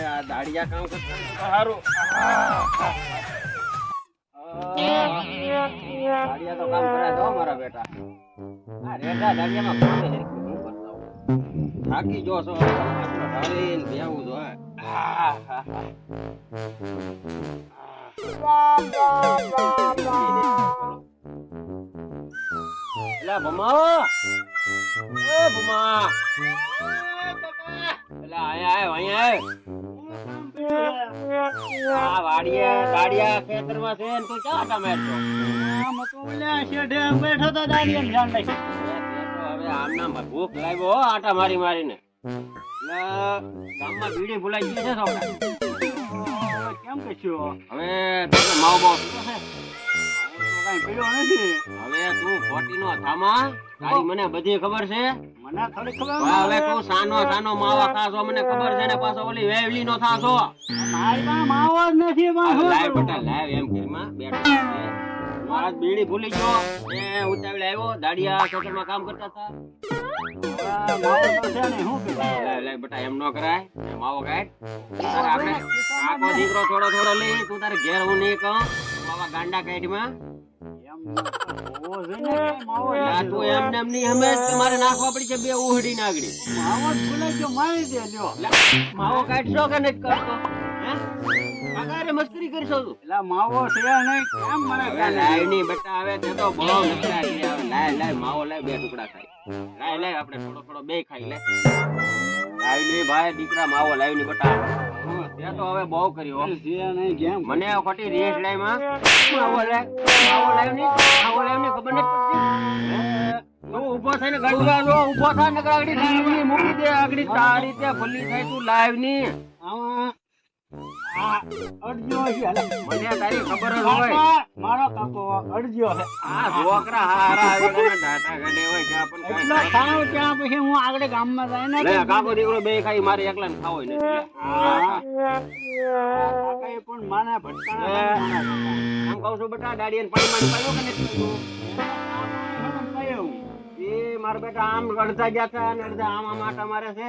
હવે આ દાડિયા કામ કરતા સારું દાડિયા તો કામ કરે છે મારા બેટા. આ રેડા દાડિયામાં કરતા થાકી જો છો. ઢાળીને જો હા, હા. એલા ભમા. એ ભમા એલા આયા આય. આ વાડીએ દાડિયા ખેતરમાં છે ને તું ક્યાં તે હવે ભૂખ લાગ્યો આટા મારી મારીને. ગામમાં બીડી ભૂલાઈ ગઈ છે કેમ કશું હવે તમે માવ બાવ? કઈ પીડ્યો નથી. હવે તું ખોટી નો થામા? તારી મને બધી ખબર છે? મને થોડી ખબર હવે તું સાનો સાનો માવા ખાશો મને ખબર છે ને પાછો ઓલી વેવલી નો થાશો. મારી પાસે માવો જ નથી લાવ કરું? બટા લાવ એમ કરીમાં બેઠો મારા બીડી ભૂલી ગયો. એ ઉતાવળે આવ્યો દાડિયા ખેતરમાં કામ કરતા હતા. માવો તો છે ને બટા એમ કરાય. માવો કાઢ આપણે આખો દીકરો થોડો થોડો લઈ તું તારે ઘેર હું નહીં કહું. માવા ગાંડા કાઢમાં. માવો નહીં છે બે ઉહડી નાગડી. માવો જ ભૂલાઈ ગયો મારી દે લ્યો માવો કાઢશો કે નથી કરતો હે? કાકારે મસ્કરી કરશો માવો છે કેમ મને લાયની બટા હવે તે તો બહુ લાય લાય માવો લાય બે ટુકડા ખાય લાય લાય આપણે થોડો થોડો બે ખાઈ લે. લાવી ભાઈ દીકરા માવો લાવી ની બટા. હમ, તે હવે બહુ કર્યો મને ખોટી રેસમાં ની ની ખબર નથી તું ઊભો થઈને ગંડવા નો થા નકર મૂકી દે આગળી તારી તે ભલી થાય તું લાઈવની. અડજો છે મને તારી ખબર જ હોય મારો કાકો અડજો છે આ છોકરા હારા આવે ડાટા કાઢે હોય ત્યાં પણ કાંઈ એટલો ખાવ ત્યાં પછી હું આગળ ગામમાં જાય ને કાકો દીકરો બે ખાઈ મારે એકલા ને ખાવો નથી લે. કાકાએ પણ માના ભટકાણા લે. કહું છું બેટા દાડીએ પાયો કે નથી. કયું? એ મારા બેટા આમ અડધા ગયા હતા અને અડધા આમ આમ આટા મારે છે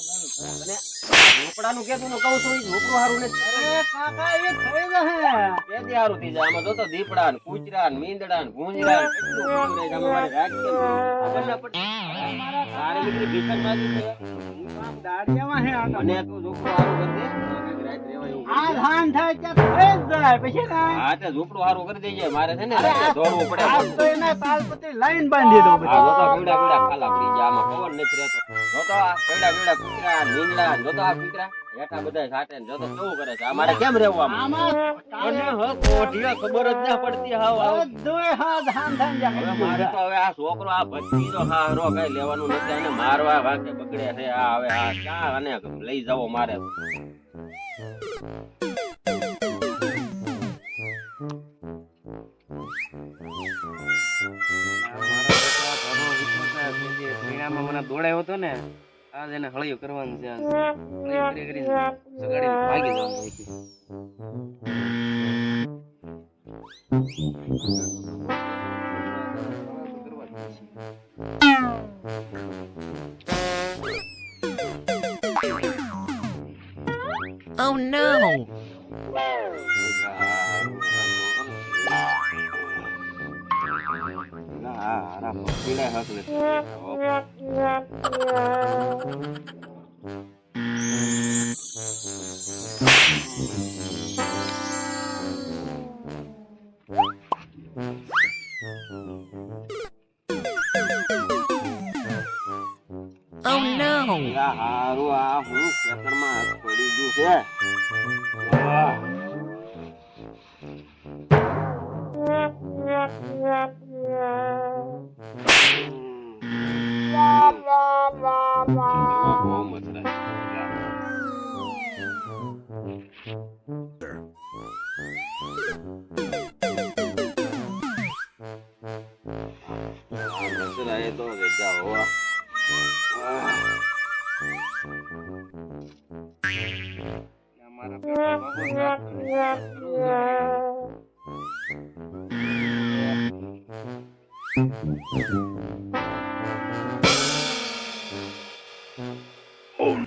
અને ઝૂંપડાનું કેતું ને કહું છું ઈ હારું નથી અરે કાકા એ થઈ જશે કેદી હારું થઈ જાય આમાં જોતો દીપડા ને કૂતરા ને મીંદડા ને ભૂંજડા ને બધું રહે છે. આમાં મારે રાત કેમ ખબર ના પડે. તારે ભીખન બાજી છે. આમ દાડિયામાં હે આટા. તું ઝૂંપડું હારું કરી દે આ. ધાન થાય ત્યાં થઈ જાય પછી કાંઈ. હા તે ઝૂંપડું હારું કરી દેજે મારે છે ને દોડવું પડે આજ તો એને તાલપત્રી લાઈન બાંધી દો આ જોતો પીવડા પીવડા ખાલા પડી ગયા આમાં ખબર નથી રહેતો જોતો આ પીવડા પીવડા કૂતરા મીંદડા જોતો આ કૂતરા હેઠા બધા સાટે ને જોતો કેવું કરે છે? અમારે કેમ રહેવું આમાં? આમાં અને હ કોઠીયા ખબર જ ના પડતી હાવ હાવ બધુંય હા ધાન થાય જાય. મારે તો હવે આ છોકરો આ ભટકી હારો કઈ લેવાનું નથી અને મારવા વાગે બગડે છે. આ હવે આ ક્યાં અને લઈ જવો મારે. મને દોડાયો હતો ને આજ એને હળિયું કરવાનું છે આજ. હળિયું કરી કરીને સગાડીને ભાગી જવાનું હોય છે. Oh no! હા હારા પકડીને હક નથી Oh no. Ya haru aku ya termas beli jus ya. Wah. Será itu ada. Oh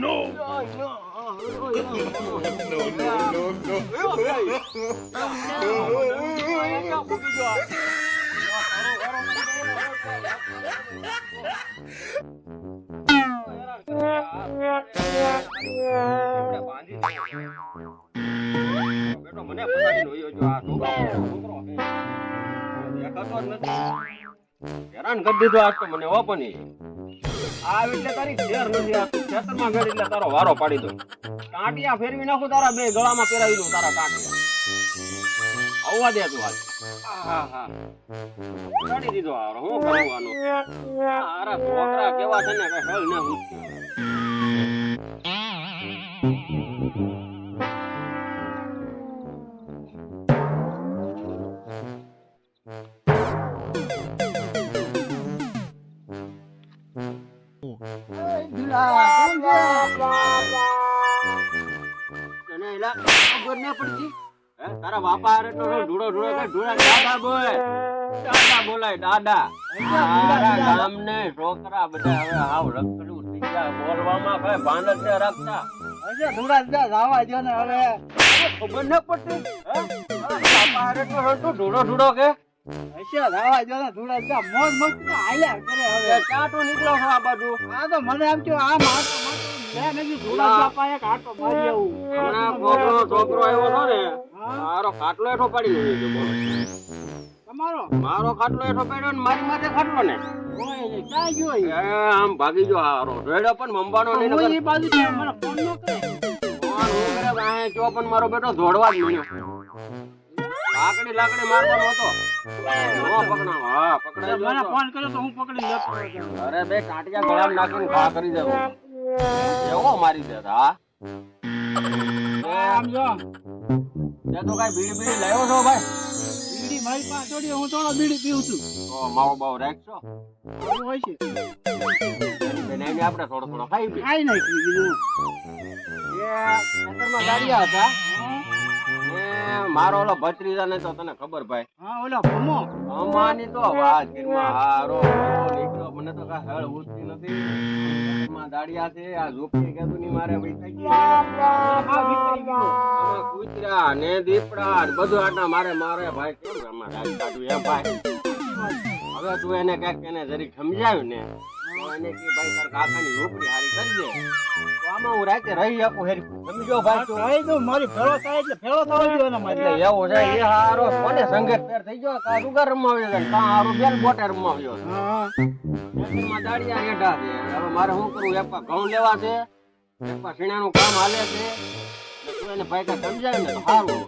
no! Oh, oh, હેરાન કરી દીધો આજ તો મને ઈ. આ એટલે તારી ઘેર નથી આ ખેતરમાં ગઈ એટલે તારો વારો પાડી દો કાંટિયા ફેરવી નાખું તારા બે ગળામાં પહેરાવી દઉં તારા કાંટિયા આવવા દે તું હાલ પાડી દીધો આરો હું કરવાનું આરા છોકરા કેવા છે ને, કઈ હલ ને હું ખબર ના પડતી. હે? તારા બાપા હારે તો ઢૂળો ઢૂળો કે ઢૂળા દાદા બોય દાદા બોલાય દાદા. તારા ગામને છોકરા બધા હવે આવ રખડું થઈ ગયા. બોલવામાં ભાઈ ભાન છે રાખતા. હશે, ધૂળા દીધા, જાવા દ્યો ને હવે. ખબર ન પડતી. હે? બાપા હારે તો ઢૂળો ઢૂળો કે? મોજ મસ્તી આયા હાલ્યા કરે હવે. ચાટો નીકળો છો આ બાજુ. આ તો મને એમ થયું, આ માટો છોકરો આવ્યો ને મારો ખાટલો એઠો પાડી તમારો મારો ખાટલો એઠો પાડ્યો ને મારી માથે ખાટલો ને હોય ને, ક્યાં ગયો એ એ? આમ ભાગી ગયો હારો રેડો પણ મંબાનો નહીં હું નકર એ બાજુ ફોન ન કરે. ફોન હું કરે વાહે જો પણ મારો બેટો દોડવા જ મળ્યો લાકડી લાકડી મારવાનો હતો નો પકડાવો હા પકડાવ મને ફોન કર્યો તો હું પકડી લેતો અરે બે કાટિયા ગળામાં નાખીને ખા કરી દેવો એવો મારી દે હા આમ જો, તે તો કઈ બીડી બીડી લાવ્યો છો ભાઈ? બીડી મારી પાસે થોડી, હું થોડો બીડી પીઉં છું. ઓ માવો બાવો રાખશો? એવું હોય છે. એની બેન આપણે થોડો થોડો ખાઈ પી ખાઈ નાખ્યું બીજું. એ ખેતરમાં ગાડિયા હતા. મારો ઓલો ભત્રીજા ને તો તને ખબર ભાઈ. હા, ઓલો ભમો. અમાની તો વાત કરી. નીકળ્યો મને તો કા હળ ઉઠતી નથી. માં દાડિયા છે આ ઝોપડી કેતું ની મારે વૈસાઈ ગયો. આમાં કૂતરા ને દીપડા ને બધું આટલા મારે મારે ભાઈ કેમ આમાં રાજ કાઢવું એમ ભાઈ. હવે તું એને કાંઈક એને જરીક સમજાવ્યું ને એને કે ભાઈ તાર કાકાની ઝોપડી હારી કરજે તો આમાં હું રાતે રહી શકું હેરી. સમજો ભાઈ તો ભાઈ તો મારી ફેરો થાય એટલે ફેરો થવા દો ને મારી. એટલે એવો છે એ હારો કોને સંગત પેર થઈ ગયો કા રૂગા રમાવ્યો છે કા હારો બેન બોટે રમાવ્યો છે. હા, ખેતરમાં દાડિયા રેઢા છે. હવે મારે શું કરું એક પા ઘઉં લેવા છે એક પા સીણાનું કામ હાલે છે. તો એને ભાઈ કા સમજાય ને સારું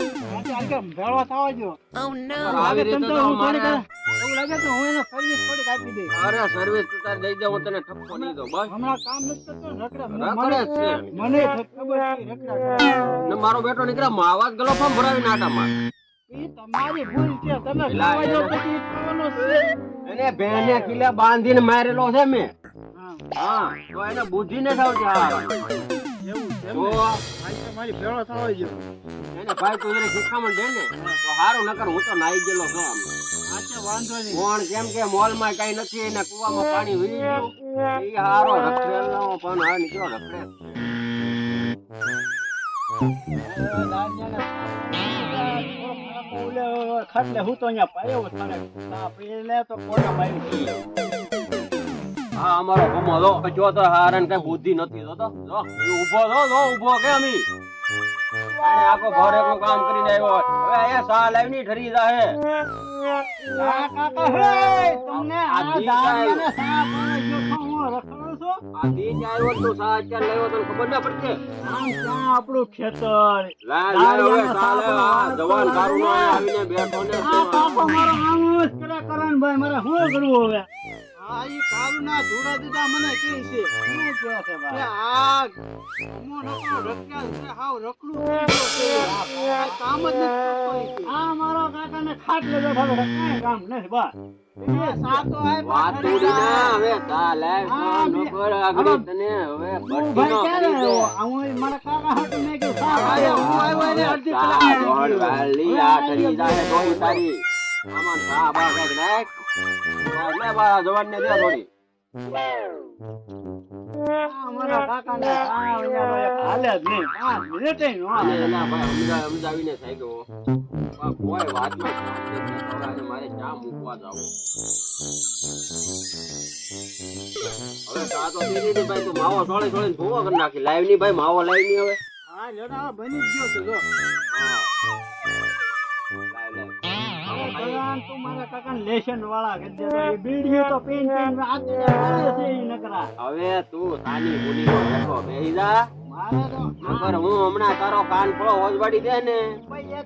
આજે ભેળો થવા દ્યો. પણ આવી રીતે તો તો હું મારે થોડીક- એવું લાગે તો હું એને સર્વિસ થોડીક આપી દઈશ. અરે સર્વિસ તું તાર દઈ દે હું તને ઠપકો નહીં દઉં બસ હમણાં કામ નથી કરતો રખડા. રખડે છે. મને ખબર છે, રખડા ને મારો બેટો નીકળે આવા જ ગલો ફોર્મ ભરાવીને આટામાં ઈ તમારી ભૂલ છે તમે એલા, ખાવા પછી ખાવાનો છે. એને બેને કિલ્લે બાંધીને મારેલો છે મેં હા, તો એને બુદ્ધિ ને થાવ એવું છે તો એમને. આજે ભેળો થવા દ્યો. એને ભાઈ તું જરી શિખામણ દે ને તો સારું નકર હું તો નાઈ ગયેલો છું આમ. આજે વાંધો નહીં. કોણ કેમ કે મોલમાં કઈ નથી એને કુવામાં પાણી હોય ઈ હારો રખડેલો પણ હા રખડે. ખાટલે હું તો અહીંયા પાયો તો કોટા મારી હા અમારો ભમો જો તો હારણ કઈ બુદ્ધિ નથી જો તો. જો ઊભો જો જો ઊભો કે અમી? અને આખો ઘર એકલું કામ કરીને આવ્યો હવે એ સા લાવીની ઠરી જાહે. કાકા હે તમને આ આ દી સા પાડે જો હું રખડું છું? આ દી આવ્યો તો સા અત્યારે લાવ્યો તને ખબર ના પડશે આમ ક્યાં આપણું ખેતર. લા લા હવે સા આ જવાન કારું આવીને બેઠો ને. આ કાકો મારો આમ જ કરે કરણભાઈ મારે શું કરવું હવે? હા ઈ કારું ના ધૂળા દીધા મને કે છે. શું કહે છે ભાઈ આ છે હાવ છે. આ કામ જ નથી આ મારો કાકાને ખાટલે બેઠા બેઠા કાંઈ કામ નથી બસ. સાતો આય તોડી ના હવે કાલે લે હા, નો બે- કર આગળ તને હવે નો ભાઈ કરી દો. હું મારા કાકા હાટુ મેં કીધું સા હું આવ્યો એને અડધી કલાક. વાલી આ કરી જાય કોઈ તારી. આમાં સા બા કાંઈક નાખ. બસ લે દે થોડી આ મારા કાકાને આ અહીંયા હાલે જ નહીં. પાંચ મિનિટે નો સમજા- સમજાવીને થઈ ગયો કોઈ વાતમાં ધ્યાન જ નથી આવતા અને મારે ચા મૂકવા જાવું. હવે ચા તો પી ભાઈ તું માવો સોળે સોળે ભૂવો કરી નાખી. લાઈવની ભાઈ માવો લાઈવની હવે. હા બની જ ગયો છે જો. હા. ભગવાન તું મારા કાકાને લેશન વાળા એ બીડીઓ તો પીન પીન આતે છે નકરા. હવે તું તાની બોલી બેહી જા. નકર હું હમણાં તારો કાન ફળો હોજવાડી દે ને.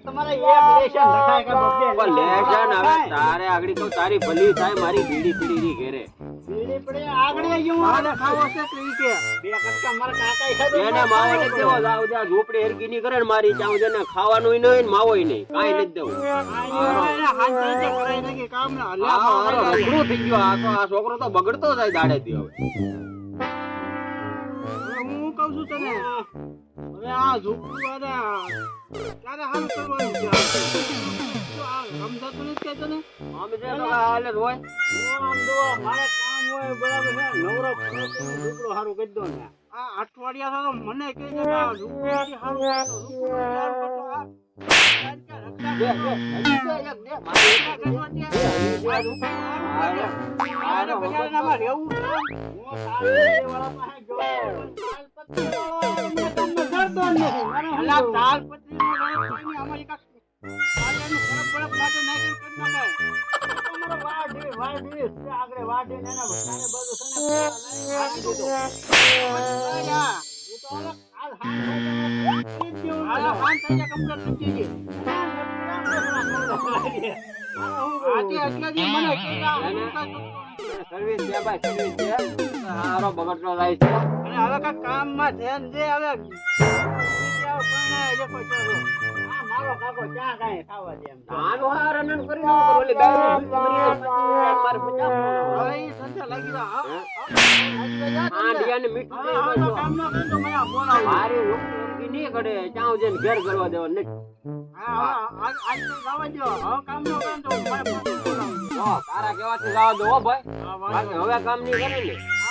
તમારે એક લેશન લખાય કે બબ્બે લેશન હવે તારે આગળ કહું તારી ભલી થાય મારી બીડી પીડી ની ઘેરે. બીડી પડે આગળ ગયું મારે ખાવો છે કે બે કટકા મારા કાકા ખાધો એને માવો નથી દેવો જાવ ત્યાં ઝૂંપડી હેરકી ની કરે ને મારી સુધી એને ખાવાનું નહીં ને માવો નહીં. કાંઈ નથી દેવું. થઈ ગયો આ તો આ છોકરો તો બગડતો જાય દાડેથી હવે. કહું છું તને હવે આ ઝૂંપડું વાળા ક્યારે હાલ કરવાનું છે સમજાતું નથી કે તને આમ છે તો હાલે હોય આમ જો મારે કામ હોય બરાબર છે નવરો છોકરો તો હું ઝૂંપડું હારું કરી દઉં ને આ અઠવાડિયા તો મને કહે દે, દે, દે, દે. દે. બજારનામાં રહેવું સર્વિસ છે ભાઈ સર્વિસ છે હારો બગડતો જાય છે હવે કાંઈક કામમાં ધ્યાન દે હવે મારો કાકો ક્યાં કાંઈ ખાવા દે એમ છે. હાર અનન કરી ઓલી મરી પછી હવે ઈ લાગી રહ્યા. હા, ને. મીઠું કામ તો. મારી જઈને ઘેર કરવા દેવા નથી હા, આજ આજ તો જવા. હવે કામ કરે તો. તારા જવા દો હો ભાઈ. હવે કામ કરે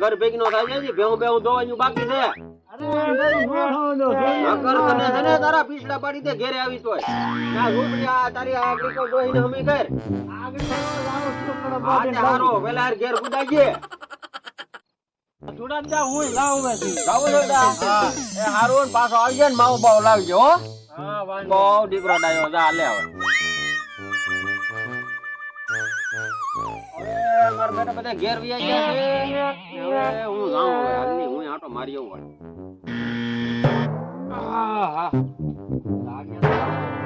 ઘર ભેગી નો થાય છે ભેહું ભેહું ધોવાનું બાકી છે. અરે તારું મોઢું જો, જોઈએ. નકર તને છે ને તારા પીછડા પાડી દે ઘેરે આવી તોય. ના રૂપડી આ તારી આ ક્રિકો જોઈને હમી કર. આગળ તો લાવો છો, કડમ આ વાટીને તે હારો પેલા હાર ઘેર કુદાઈએ જોડા જ જા, લાવું બેસી. જાવું છે બેટા એ હારું પાછો આવી જાય ને માવો બાવો લાવજો હો. હા, વાંધો. બહુ દીકરો ડાયો જા લે હવે. ઘેર વયા ગયા હું જાઉં હવે હાલની હું મારી આવું હા. લાગ્યા.